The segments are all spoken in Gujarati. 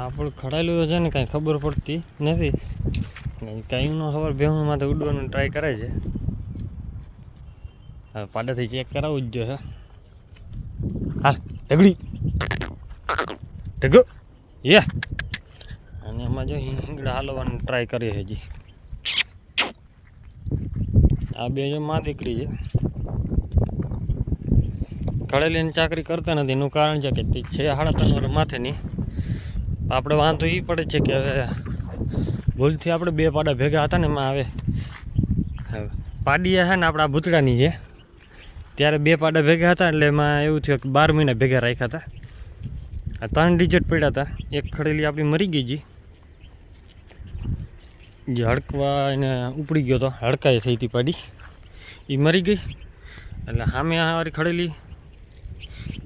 આપણું ખડાયેલું છે ને, કાંઈ ખબર પડતી નથી. કાંઈનો ખબર ભેહું માથે ઉડવાનું ટ્રાય કરે છે. હવે પાડાથી ચેક કરાવવું જ જોઈએ હા. ઢગડી ઢગો. યે. અને એમાં જો હિંગડા હાલવાનું ટ્રાય કરીએ છે હજી. આ બે જો માં દીકરી છે. ખડેલીની ચાકરી કરતા નથી, એનું કારણ છે કે તે છે સાડા ત્રણ માથેની. આપણે વાંધો એ પડે છે કે હવે ભૂલથી આપણે બે પાડા ભેગા હતા ને એમાં હવે પાડીયા છે ને આપણા ભૂતડાની છે ત્યારે બે પાડા ભેગા હતા એટલે એમાં એવું થયું કે બાર મહિના ભેગા રાખ્યા હતા. આ ત્રણ ડિજિટ પડ્યા હતા. એક ખડેલી આપણી મરી ગઈ હતી જે હડકવા એને ઉપડી ગયો હતો હડકાઈ થઈ હતી પાડી. એ મરી ગઈ. એટલે સામે વાળી ખડેલી,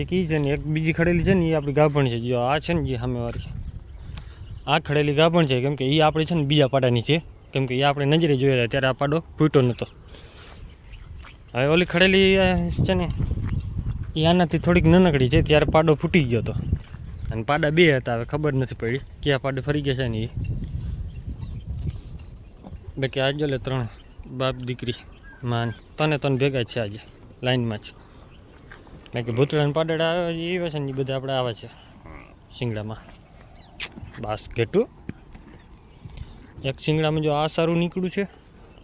એક એ છે ને એક બીજી ખડેલી છે ને એ આપણી ગાભણ છે. જો આ છે ને જે સામેવાળી આ ખડેલી ગાભણ છે. કેમ કે એ આપણે છે ને બીજા પાડાની છે. કેમ કે એ આપણે નજરે જોયા હતા ત્યારે આ પાડો ફૂટો નહોતો હવે ઓલી ખડેલી છે ને એ આનાથી થોડીક નાનકડી છે. ત્યારે પાડો ફૂટી ગયો હતો અને પાડા બે હતા. હવે ખબર નથી પડી ક્યાં પાડે ફરી ગયા છે ને એ બાકી આજે લે ત્રણ બાપ દીકરી માન. તને તને ભેગા છે આજે, લાઈનમાં જ. બાકી ભૂતળાને પાડડા આવે એ છે ને એ બધા આપણે આવે છે, શિંગડામાં. બાસ ઘેટું એક શિંગડામાં જો આ સારું નીકળ્યું છે,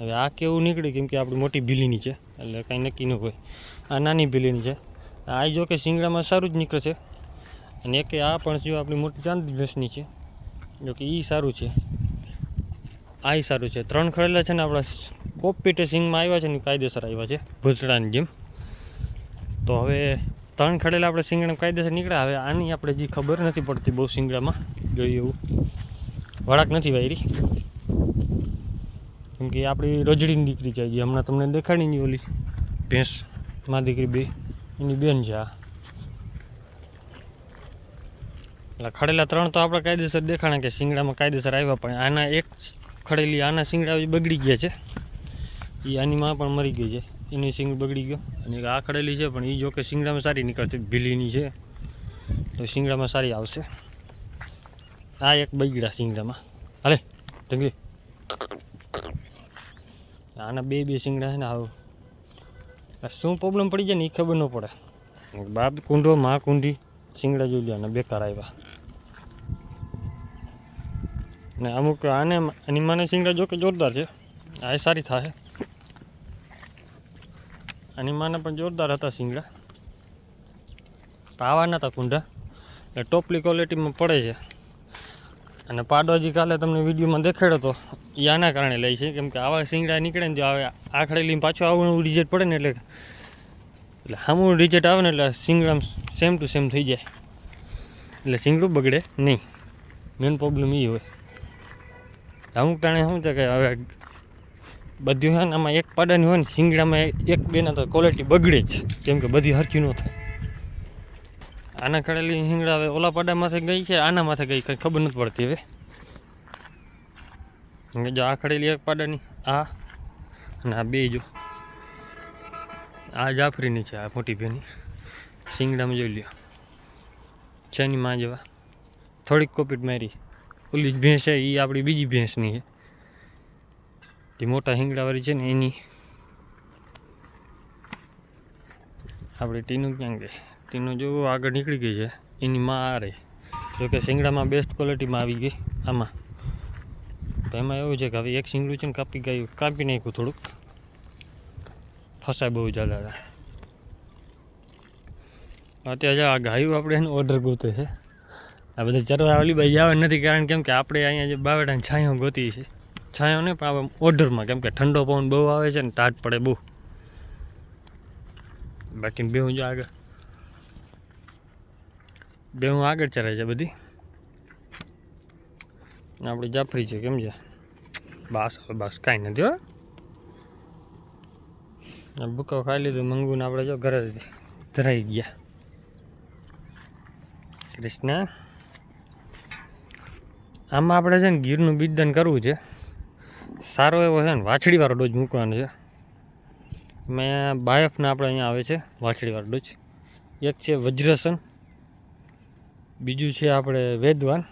હવે આ કેવું નીકળ્યું? કેમ કે આપણી મોટી ભીલીની છે, એટલે કાંઈ નક્કી ન હોય. આ નાની ભીલીની છે. આ જો કે શિંગડામાં સારું જ નીકળે છે. અને એક આ પણ જો આપણી મોટી ચાંદી ભેંસની છે, જો કે એ સારું છે. આ સારું છે. ત્રણ ખડેલા છે ને આપણા કોપીટે સિંગમાં આવ્યા છે ને કાયદેસર આવ્યા છે, ભૂસડાની જેમ. તો હવે ત્રણ ખડેલા આપણે શિંગડા કાયદેસર નીકળ્યા. હવે આની આપણે જે ખબર નથી પડતી બહુ શિંગડામાં. જોઈએ એવું. વળાક નથી વાયરી. કેમ કે આપણી રજડીની દીકરી છે જે હમણાં તમને દેખાડી નહીં ઓલી ભેંસ. માં દીકરી બે. એની બેન છે આ. એટલે ખડેલા ત્રણ તો આપણે કાયદેસર દેખાણા કે શિંગડામાં કાયદેસર આવ્યા, પણ આના એક ખડેલી આના શિંગડા બગડી ગયા છે. એ આનીમાં પણ મરી ગઈ છે. એની સિંગ બગડી ગયો. અને એક આખડેલી છે, પણ એ જો કે શિંગડામાં સારી નીકળતી, ભીલીની છે. તો શિંગડામાં સારી આવશે. આ એક બગડા શિંગડામાં. હાલે ઢગલી આના બે બે શિંગડા છે ને, આવું. શું પ્રોબ્લેમ પડી જાય ને એ ખબર ન પડે. બાપ કુંડો માં કુંડી શિંગડા જોઈ લે અને બેકાર આવ્યા ને અમુક આને, એની માને શિંગડા જો કે જોરદાર છે. આ સારી થાય આની માને પણ જોરદાર હતા શિંગડા. આવા હતા કુંડા એટલે ટોપલી ક્વોલિટીમાં પડે છે. અને પાડોજી કાલે તમને વિડીયોમાં દેખાડ્યો તો એ આના કારણે લે છે. કેમ કે આવા સિંગડા નીકળે ને જો આવે આખડે લઈને પાછું આવું રિઝલ્ટ પડે ને એટલે એટલે સામું રિઝલ્ટ આવે ને એટલે શિંગડા સેમ ટુ સેમ થઈ જાય. એટલે સિંગડું બગડે નહીં. મેન પ્રોબ્લેમ એ હોય. અમુક ટાણે શું છે કે હવે બધું છે ને આમાં એક પાડાની હોય ને શિંગડામાં એક બેના તો ક્વોલિટી બગડે જ. કેમ કે બધી હરખી ન થાય. આના ખડેલી શિંગડા હવે ઓલા પાડા માથે ગઈ છે આના માથે ગઈ, કંઈ ખબર નથી પડતી હવે. જો આ ખડેલી એક પાડાની, આ અને આ બે જો. આ જાફરીની છે, આ મોટી બેની. શિંગડામાં જોઈ લ્યો. છે ની માં જેવા. થોડીક કોપીટ મારી. ઓલી ભેંસ છે એ આપણી બીજી ભેંસની છે. જે મોટા હિંગડાવાળી છે ને એની. આપણે ટીનું ક્યાં ગઈ ટીનું જો આગળ નીકળી ગઈ છે. એની માં આ જોકે શિંગડામાં બેસ્ટ ક્વોલિટીમાં આવી ગઈ આમાં. તો એમાં એવું છે કે હવે એક શિંગડું છે ને કાપી ગયું. કાપી નાખ્યું થોડુંક. ફસાય બહુ જ્યાદા હતા અત્યારે આ ગાયું આપણે એનો ઓર્ડર ગોતે છે. આ બધા ચરવા ઓલી બાઈ આવે નથી કારણ કેમ કે આપણે અહીંયા જે બાવેડાની છાંયો ગોતી છે. છાંયો નહીં, પણ આપણે ઓર્ડરમાં કેમ કે ઠંડો પવન બહુ આવે છે ને ટાટ પડે બહુ. બાકી બે હું જો આગળ. બે હું આગળ ચરાય છે બધી. આપણી જાફરી છે, કેમ છે? બસ હવે, બસ કાંઈ નથી હો. ભૂકો ખાઈ લીધું, મંગુને આપણે જો ઘરે ધરાઈ ગયા. કૃષ્ણ, આમાં આપણે છે ને ગીરનું બીજદાન કરવું છે. સારો એવો છે ને, વાછડીવાળો ડોઝ મૂકવાનો છે. મેં બાયફના આપણે અહીંયા આવે છે, વાછડીવાળો ડોઝ એક છે વજ્રસન, બીજું છે આપણે વેદવાન.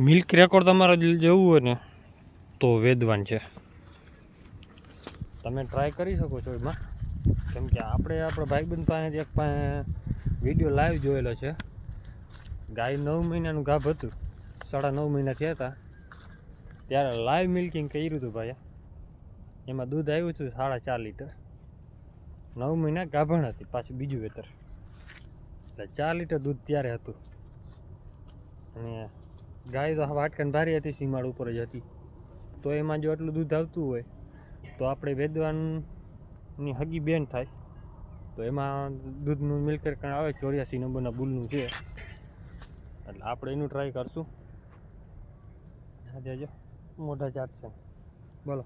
મિલ્ક રેકોર્ડ તમારે જેવું હોય ને, તો વેદવાન છે. તમે ટ્રાય કરી શકો છો એમાં. કેમ કે આપણે આપણા ભાઈબંધ પાસે એક પાસે વીડિયો લાઈવ જોયેલો છે. ગાય નવ મહિનાનું ગાભ હતું. સાડા નવ મહિના થયા હતા. ત્યારે લાઈવ મિલ્કિંગ કર્યું હતું ભાઈ. એમાં દૂધ આવ્યું હતું સાડા ચાર લીટર. નવ મહિના ગાભણ હતી પાછું બીજું વેતર. એટલે ચાર લીટર દૂધ ત્યારે હતું. અને ગાય તો વાટકન ભારી હતી, સીમાડ ઉપર જ હતી. તો એમાં જો આટલું દૂધ આવતું હોય, તો આપણે વેદવાનની હગી બેન થાય. તો એમાં દૂધનું મિલ્કર કણ આવે, ચોર્યાસી નંબરના બુલનું છે. એટલે આપણે એનું ટ્રાય કરશું. હા જો મોઢા જાત છે. બોલો.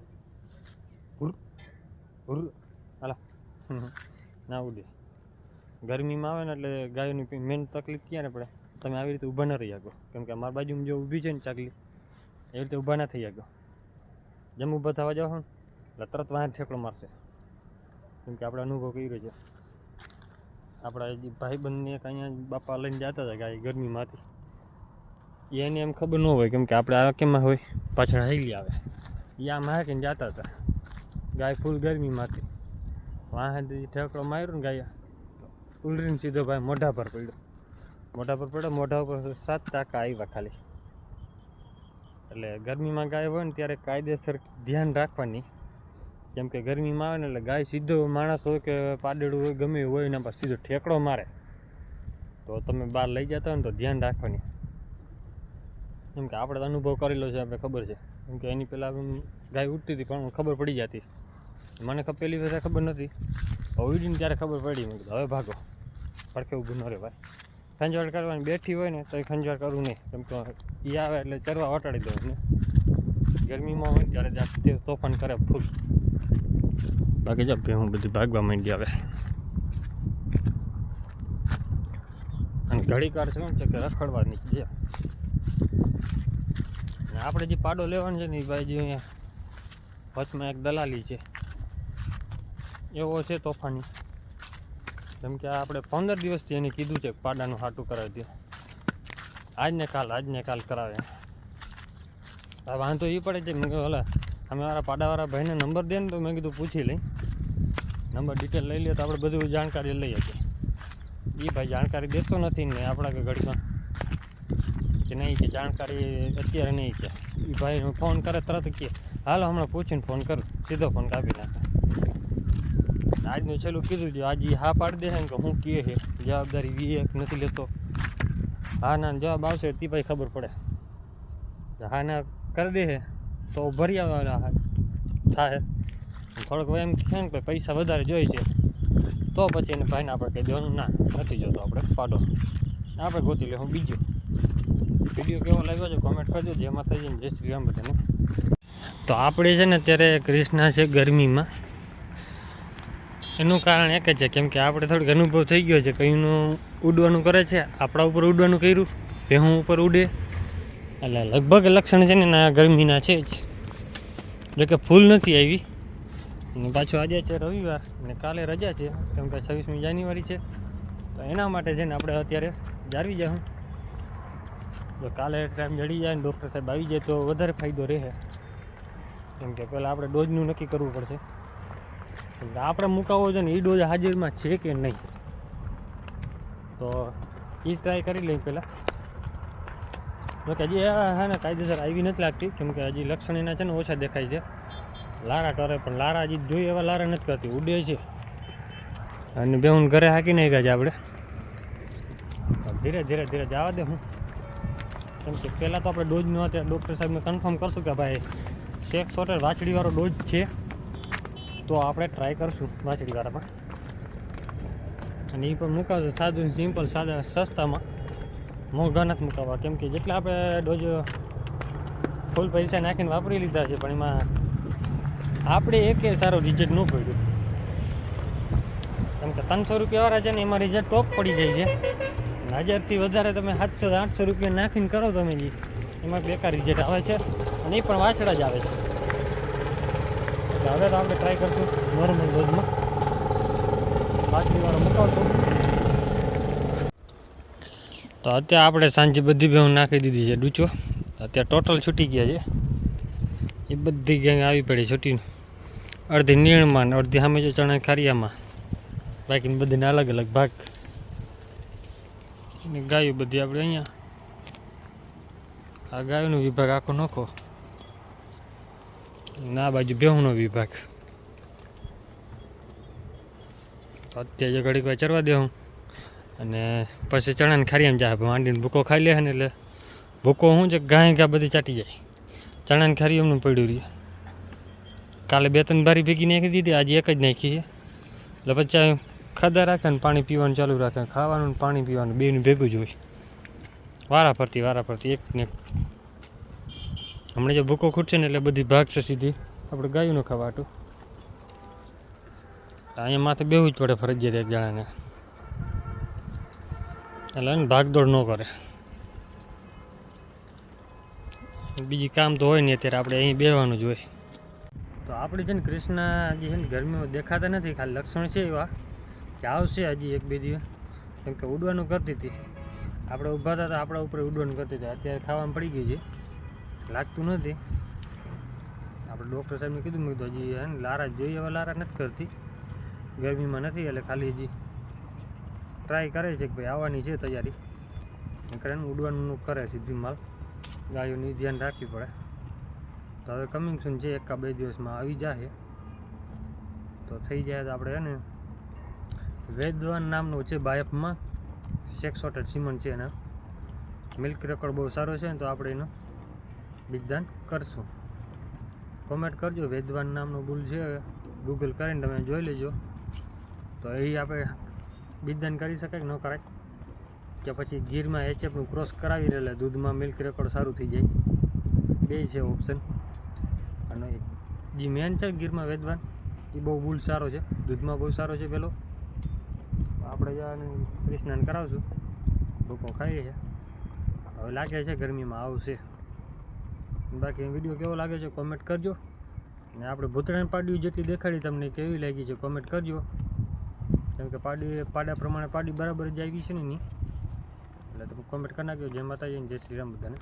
હાલા. ના ઉડે. ગરમીમાં આવે ને એટલે ગાયોની મેન તકલીફ ક્યાં ને પડે? તમે આવી રીતે ઊભા ન રહી શકો. કેમ કે અમારી બાજુમાં જો ઊભી છે ને ચાકલી એવી રીતે ઊભા ના થઈ શકો. જેમ ઊભા થવા જાઓ ને એટલે તરત વાહન ઠેકડો મારશે. કેમ કે આપણે અનુભવ કર્યો છે. આપણા ભાઈબંધને એક અહીંયા બાપા લઈને જતા હતા ગાય ગરમીમાંથી. એને એમ ખબર ન હોય, કેમ કે આપણે આ કેમાં હોય? પાછળ હાઈલી આવે. એ આમ હાકીને જતા હતા. ગાય ફૂલ ગરમીમાંથી. વાહનથી ઠેકડો માર્યો ને ગાય, ઉલરીને સીધો ભાઈ મોઢા પર પડ્યો. મોઢા પર પડ્યો, મોઢા ઉપર સાત ટાંકા આવ્યા ખાલી. એટલે ગરમીમાં ગાય હોય ને ત્યારે કાયદેસર ધ્યાન રાખવાની. કેમ કે ગરમીમાં આવે ને એટલે ગાય સીધો માણસ હોય કે પાડેડું હોય, ગમે હોય, એના પર સીધો ઠેકડો મારે. તો તમે બહાર લઈ જતા હોય ને તો ધ્યાન રાખવાની. કેમ કે આપણે તો અનુભવ કરેલો છે, આપણે ખબર છે. કેમ કે એની પહેલાં ગાય ઉઠતી હતી, પણ ખબર પડી જતી. મને પહેલી વખતે ખબર નથી ઉડીને ત્યારે ખબર પડી. મેં કીધું, હવે ભાગો. પડખે ઊભું ન ભાઈ. ખંજવાળ કરવાની બેઠી હોય ને, તો એ ખંજવાળ કરવું નહીં. કેમ કે એ આવે એટલે ચરવા વટાડી દો ને ગરમીમાં હોય ત્યારે જાતે તોફાન કરે ફૂલ. બાકી જો હું બધી ભાગવા માંડી આવે અને ઘડીક વાર શું છે કે રખડવાની છે. આપણે જે પાડો લેવાનો છે ને એ ભાઈ અહીંયા વચમાં એક દલાલી છે. એવો છે તોફાની. જેમ કે આપણે પંદર દિવસથી એને કીધું છે પાડાનું હાટું કરાવી દે. આજને કાલ આજને કાલ કરાવે. હવે વાંધો એ પડે છે મેં કીધું ઓલા અમે મારા પાડાવાળા ભાઈને નંબર દે ને તો મેં કીધું પૂછી લઈ. નંબર ડિટેલ લઈ લે તો આપણે બધું જાણકારી લઈએ છીએ એ ભાઈ જાણકારી દેતો નથી ને આપણા ઘડીમાં. કે નહીં કે જાણકારી અત્યારે નહીં કે. એ ભાઈ ફોન કરે તરત કે, હાલો, હમણાં પૂછીને ફોન કરું. સીધો ફોન કાપી નાખે. આજનું છેલ્લું કીધું છે, આજે હા પાડી દેશે ને કે હું કહે છે જવાબદારી એ નથી લેતો. હા ના, જવાબ આવશે તે ભાઈ ખબર પડે. હા ના કરી દે તો ભરી આવે થાય. થોડોક એમ કહે ને પૈસા વધારે જોઈએ છે. તો પછી એને ભાઈને આપણે કહી દેવાનું, ના, નથી જોતો આપણે, પાડો. આપણે ગોતી લેવું બીજો. વીડિયો કેવો લાગ્યો છે? કોમેન્ટ કરજો જય માતાજી જય શ્રી રામ બધાને તો આપણે છે ને અત્યારે કૃષ્ણ છે ગરમીમાં. એનું કારણ એક જ છે, કેમ કે આપણે થોડીક અનુભવ થઈ ગયો છે કઈનું ઉડવાનું કરે છે, આપણા ઉપર ઉડવાનું કર્યું ભેહું ઉપર ઉડે. એટલે લગભગ લક્ષણ છે ને ના ગરમીના છે જ. એટલે કે ફૂલ નથી આવી. અને પાછું આજે છે રવિવાર, અને કાલે રજા છે, કેમ કે છવ્વીસમી જાન્યુઆરી છે. તો એના માટે છે ને આપણે અત્યારે જાળવી જાય જો કાલે ટાઈમ જડી જાય ને ડૉક્ટર સાહેબ આવી જાય તો વધારે ફાયદો રહે. કેમ કે પહેલાં આપણે ડોઝનું નક્કી કરવું પડશે. કેમ આપણે મુકાવો છે ને એ ડોઝ હાજરમાં છે કે નહીં? તો એ ટ્રાય કરી લઈએ પહેલાં. જોકે હજી હા ને કાયદેસર આવી નથી લાગતી. કેમ કે હજી લક્ષણ એના છે ને ઓછા દેખાય છે. લારા કરે પણ લારા હજી જોઈએ એવા લારા નથી કરતી. ઉડે છે. અને બે હું ઘરે હાકી નાખ્યા છે આપણે. ધીરે ધીરે ધીરે જવા દે હું. કેમ કે પહેલાં તો આપણે ડોઝનો અત્યારે ડૉક્ટર સાહેબને કન્ફર્મ કરશું કે ભાઈ શેક, સોટર, વાછડીવાળો ડોઝ છે. તો આપણે ટ્રાય કરશું વાછડીવાળામાં. અને એ પણ મુકાવશે સાદું સિમ્પલ સાદા, સસ્તામાં. મોંઘા નથી મુકાવવા કેમ કે જેટલા આપણે ડોઝ ફૂલ પૈસા નાખીને વાપરી લીધા છે, પણ એમાં આપણે એકે સારો રિઝલ્ટ ન પડ્યું. કેમ કે ત્રણસો રૂપિયાવાળા છે ને, એમાં રિઝલ્ટ ટોપ પડી જાય છે. હજારથી વધારે તમે સાતસો આઠસો રૂપિયા નાખીને કરો તમે જી. એમાં બેકાર રિઝલ્ટ આવે છે. અને એ પણ વાછડા જ આવે છે. એટલે હવે તો આપણે ટ્રાય કરશું નોર્મલ ડોઝમાં વાછડીવાળો મુકાવશું. તો અત્યારે આપણે સાંજે બધી ભેહું નાખી દીધી છે ડૂચો. અત્યારે ટોટલ છૂટી ગયા છે. એ બધી ગેંગ આવી પડી છૂટી અડધી નીણમાં ને અડધી સામે જો ચણા ખારિયામાં બાકીની બધીને અલગ અલગ ભાગ. ને ગાયો બધી આપણે અહીંયા. આ ગાયોનો વિભાગ આખો નખો. ના બાજુ બેહુનો વિભાગ. અત્યારે ઘડીક વાર ચરવા દેવું અને પછી ચણાને ખારી એમ જાય માંડીને ભૂકો ખાઈ લે ને એટલે ભૂકો શું છે ગાય ગા બધી ચાટી જાય. ચણાને ખારી એમનું પડ્યું રહે કાલે બે ત્રણ બારી ભેગી નાખી દીધી, આજે એક જ નાખી એટલે પછી ખાધા રાખે ને પાણી પીવાનું ચાલુ રાખે, ખાવાનું પાણી પીવાનું બેનું ભેગું જ હોય. વારા ફરતી વારા ફરતી, એક ને હમણાં જે ભૂકો ખૂટશે ને એટલે બધી ભાગશે સીધી. આપણે ગાયું ખાવાટું અહીંયા માથે બેવું જ પડે ફરજિયાત એક જણાને. એટલે એને ભાગદોડ ન કરે. બીજી કામ તો હોય ને અત્યારે આપણે અહીં બેહવાનું જ હોય. તો આપણે છે ને કૃષ્ણ જે છે ને ગરમીમાં દેખાતા નથી, ખાલી લક્ષણ છે એવા. કે આવશે હજી એક બે દિવસ. કેમ કે ઉડવાનું કરતી હતી. આપણે ઊભા હતા તો આપણા ઉપર ઉડવાનું કરતી હતી. અત્યારે ખાવામાં પડી ગઈ છે. લાગતું નથી. આપણે ડૉક્ટર સાહેબને કીધું, મેં કીધું, હજી હે ને લારા જોઈએ, હવે લારા નથી કરતી. ગરમીમાં નથી, એટલે ખાલી હજી ટ્રાય કરે છે કે ભાઈ આવવાની છે તૈયારી. કરે એનું ઉડવાનું કરે સીધી માલ. ગાયોની ધ્યાન રાખવી પડે. તો હવે કમિંગ સુન છે એકા બે દિવસમાં આવી જાય તો થઈ જાય તો આપણે એને વેદવાન નામનું છે બાયફમાં સેક્સોટેડ સિમન છે એના. મિલ્ક રેકોર્ડ બહુ સારો છે ને તો આપણે એનું બીજદાન કરશું. કોમેન્ટ કરજો, વેદવાન નામનું બુલ છે. ગૂગલ કરીને તમે જોઈ લેજો. તો એ આપણે બીજદાન કરી શકાય કે ન કરાય? કે પછી ગીરમાં એચએફનું ક્રોસ કરાવી રહેલા દૂધમાં મિલ્ક રેકોર્ડ સારું થઈ જાય. બે છે ઓપ્શન અને જે મેન છે ગીરમાં વેદવાન, એ બહુ બુલ સારો છે. દૂધમાં બહુ સારો છે પેલો. આપણે જવાનું સ્નાન કરાવશું. ભૂકો ખાઈએ છે. હવે લાગે છે ગરમીમાં આવશે. બાકી વીડિયો કેવો લાગે છે કોમેન્ટ કરજો. ને આપણે ભૂતરાણ પાડ્યું જેટલી દેખાડી તમને કેવી લાગી છે કોમેન્ટ કરજો. કેમ કે પાડી પાડા પ્રમાણે પાડી બરાબર જ આવી છે ને નહીં એટલે તમે કોમેન્ટ કરી નાખજો. જય માતાજી જય શ્રી રામ બધાને.